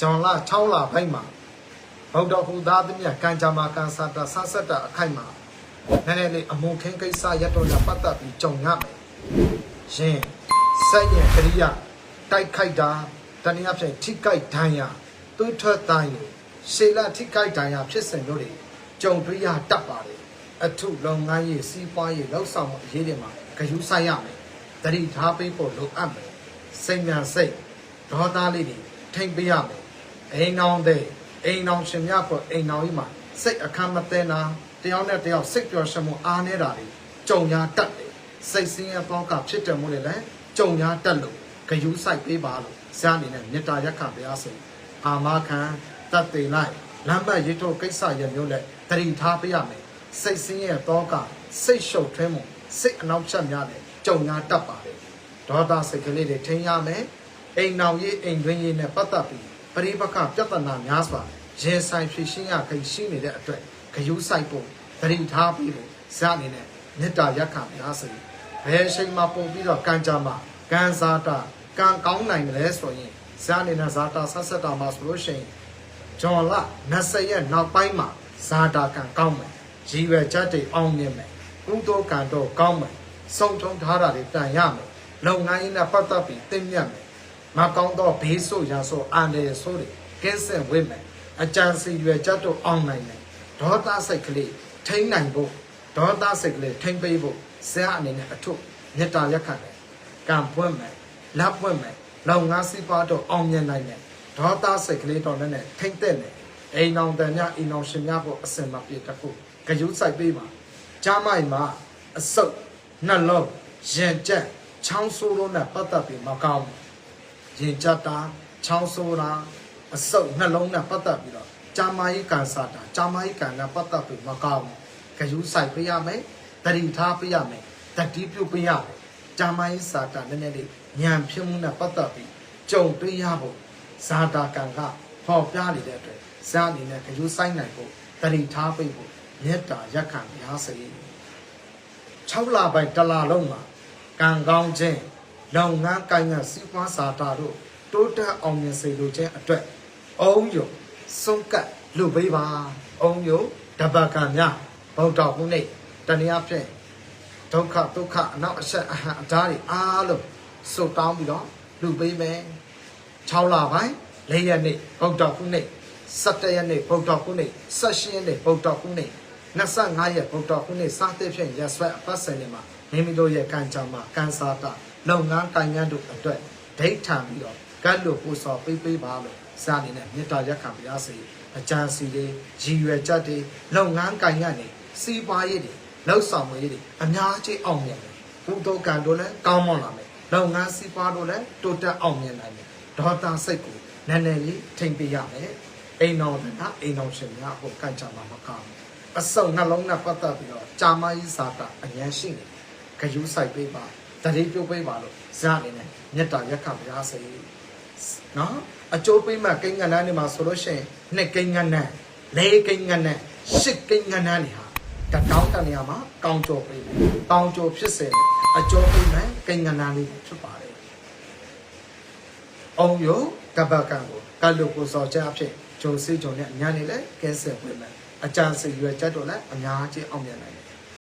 ဂျွန်လာ6လပိုင်းမှာဗုဒ္ဓဟူသားသမီးကံကြမ္မာကံစာတာဆဆတ်တာအခိုက်မှာနည်းနည်းလေးအမုန်းခင်းကိစ္စရတော့ရပတ်သက်ပြီးကြုံရမယ်ရှင်စက်ရဲ့ကရိယာတိုက်ခိုက်တာတနည်းအားဖြင့်ထိခိုက်ဒဏ်ရာသွေးထွက်တိုင်းရှေလထိခိုက်ဒဏ်ရာဖြစ်စဉ်တို့တွေကြုံတွေ့ရတတ်ပါတယ်အထုလုပ်ငန်းရေးစီးပွားရေးလောက်ဆောင်မှုအရေးတွေမှာဂရုစိုက်ရမယ်တတိထားပေးဖို့လိုအပ်မယ်စိတ်ညာစိတ်ဒေါသလေးတွေထိမ့်ပေးရမယ် အိမ်အောင်တဲ့အိမ်အောင်ရှင်များပေါ်အိမ်အောင်ကြီးမှာစိတ်အခမ်းမသိနာတယောက်နဲ့တယောက်စိတ်ပျော်ရွှင်မှုအားနေတာတွေကြုံရတတ်တယ်စိတ်ဆင်းရဲပေါကဖြစ်တယ်မို့လေလေကြုံရတတ်လို့ဂရုစိုက်ပေးပါလို့ဇာအနေနဲ့မေတ္တာရက်ခပါရစေအာမခံတတ်သိလိုက်လမ်းမရစ်ထုတ်ကိစ္စရမျိုးနဲ့တတိထားပေးရမယ်စိတ်ဆင်းရဲပေါကစိတ်ရှုပ်ထွေးမှုစိတ်အနောက်ချက်များနဲ့ကြုံရတတ်ပါတယ်ဒေါသစိတ်ကလေးတွေထိန်းရမယ်အိမ်နောင်ရေးအိမ်တွင်းရေးနဲ့ပတ်သက်ပြီး ပရိပက္ခပြဿနာများစွာရင်ဆိုင်ဖြေရှင်းရခိရှိနေတဲ့အတွက်ဂယုစိုက်ဖို့တတိထားပြီးဖို့ဇာအနေနဲ့မေတ္တာရက်ခံပါစေဘယ်အချိန်မှပုံပြီးတော့ကံကြမှာကံစားတာကံကောင်းနိုင်တယ်လဲဆိုရင်ဇာအနေနဲ့ဇာတာဆက်ဆက်တာမှာဆိုလို့ရှိရင်ဂျွန်လ20ရက်နောက်ပိုင်းမှာဇာတာကံကောင်းမယ်ရည်ရွယ်ချက်တွေအောင်မြင်မယ်ကုသိုလ်ကံတော့ကောင်းမယ်စုံထုံထားတာတွေတန်ရမယ်လုပ်ငန်းရင်းနဲ့ပတ်သက်ပြီးသိမြတ်မယ် မကောင်းတော့ဘေးဆိုရဆိုအန္တရာယ်ဆိုတွေကင်းစင်ဝိမယ်အကြံစီရွယ်ချက်တော့အောင်နိုင်မယ်ဒေါသစိတ်ကလေးထိန်းနိုင်ဖို့ဒေါသစိတ်ကလေးထိန်းပေးဖို့ဆရာအနေနဲ့အထုမေတ္တာရက်ခံတယ်ကံပွင့်မယ်လက်ပွင့်မယ်လုံငါးစီပါတော့အောင်မြင်နိုင်တယ်ဒေါသစိတ်ကလေးတော့လည်းထိမ့်တဲ့တယ်အိမ်အောင်တန်များအိမ်အောင်ရှင်များဖို့အစင်မပြေတခုဂယုစိုက်ပေးပါကြားမိုင်မှာအစုပ်နှလုံးရင်ကျက်ချောင်းဆိုးလို့နဲ့ပတ်သက်ပြီးမကောင်းဘူး ရင်ကျက်တာချောင်းဆိုးတာအစုပ်နှလုံးနဲ့ပတ်သက်ပြီးတော့ဂျာမာယီကန်စာတာဂျာမာယီကန်နဲ့ပတ်သက်ပြီးမကောင်းဘူးဂယုစိုက်ပေးရမယ်တတိထားပေးရမယ်တတိပြုတ်ပေးရမယ်ဂျာမာယီစာတာနည်းနည်းလေးညံဖြစ်မှုနဲ့ပတ်သက်ပြီးကြုံတွေ့ရဖို့ဇာတာကံကဟောပြနေတဲ့အတွက်ဇာအနေနဲ့ဂယုစိုက်နိုင်ဖို့တတိထားပေးဖို့မေတ္တာရက်ခံပါစေ6လပိုင်းတစ်လလုံးမှာကံကောင်းခြင်း လုပ်ငန်းကိုင်ငန်းစီးပွားစာတာတို့တိုးတက်အောင်မြင်စေလိုခြင်းအတွက်အုံယုံဆုံးကပ်လူပေးပါအုံယုံတပတ်ကံများဗုဒ္ဓဘုနေ့တနည်းအားဖြင့်ဒုက္ခဒုက္ခအနောက်အဆက်အဟံအဓာတ်တွေအားလုံးစုတောင်းပြီးတော့လူပေးမယ်6လပိုင်း၄ရက်နေ့ဗုဒ္ဓဘုနေ့17ရက်နေ့ဗုဒ္ဓဘုနေ့18ရက်နေ့ဗုဒ္ဓဘုနေ့25ရက်ဗုဒ္ဓဘုနေ့စသဖြင့်ရက်ဆွဲအပတ်စဉ်တွေမှာမိမိတို့ရဲ့ကံကြမ္မာကံစားတာ လုပ်ငန်းကိုင်ငန်းတို့အတွက်ဒိဋ္ဌံပြီးတော့ကတ်လို့ပို့စော်ပေးပေးပါလို့စာအနေနဲ့မေတ္တာရက်ခံပါရစေအကြံစီတွေရည်ရွယ်ချက်တွေလုပ်ငန်းကိုင်ငန်းတွေစီးပွားရေးတွေလောက်ဆောင်မှုရေးတွေအများကြီးအောင်မြင်တယ်ဘုဒ္ဓကံတို့လည်းကောင်းမွန်လာမယ်လုပ်ငန်းစီးပွားတို့လည်းတိုးတက်အောင်မြင်နိုင်တယ်ဒေါသစိတ်ကိုနည်းနည်းလေးထိမ့်ပေးရမယ်အိမ်တော်ကအိမ်တော်ရှင်များဟိုကန့်ကြမှာမကောင်းဘူးအစုံနှလုံးနဲ့ပတ်သက်ပြီးတော့ကြာမကြီးစာတာအញ្ញရှိနေဂယုစိုက်ပေးပါ တတိပြုတ်ပေးပါလို့ဇာအနေနဲ့မေတ္တာရက်ခံပါရစေနော်အကျိုးပေးမှကိန်းကဏ္ဍနေမှာဆိုလို့ရှိရင်နှစ်ကိန်းကဏ္ဍလေးကိန်းကဏ္ဍရှစ်ကိန်းကဏ္ဍနေဟာတတောင်းတနေရာမှာကောင်းကြောပေးတယ်ကောင်းကြောဖြစ်စေတယ်အကျိုးပေးမှကိန်းကဏ္ဍလေးဖြစ်ပါတယ်အောင်ယကပ္ပကံကိုကလုကိုစောချအဖြစ်ဂျုံစေဂျုံနဲ့အညာနေလဲကဲဆယ်ဝင်မယ်အကြံစီရွယ်ချက်တော့လည်းအများကြီးအောင်မြင်နိုင်တယ်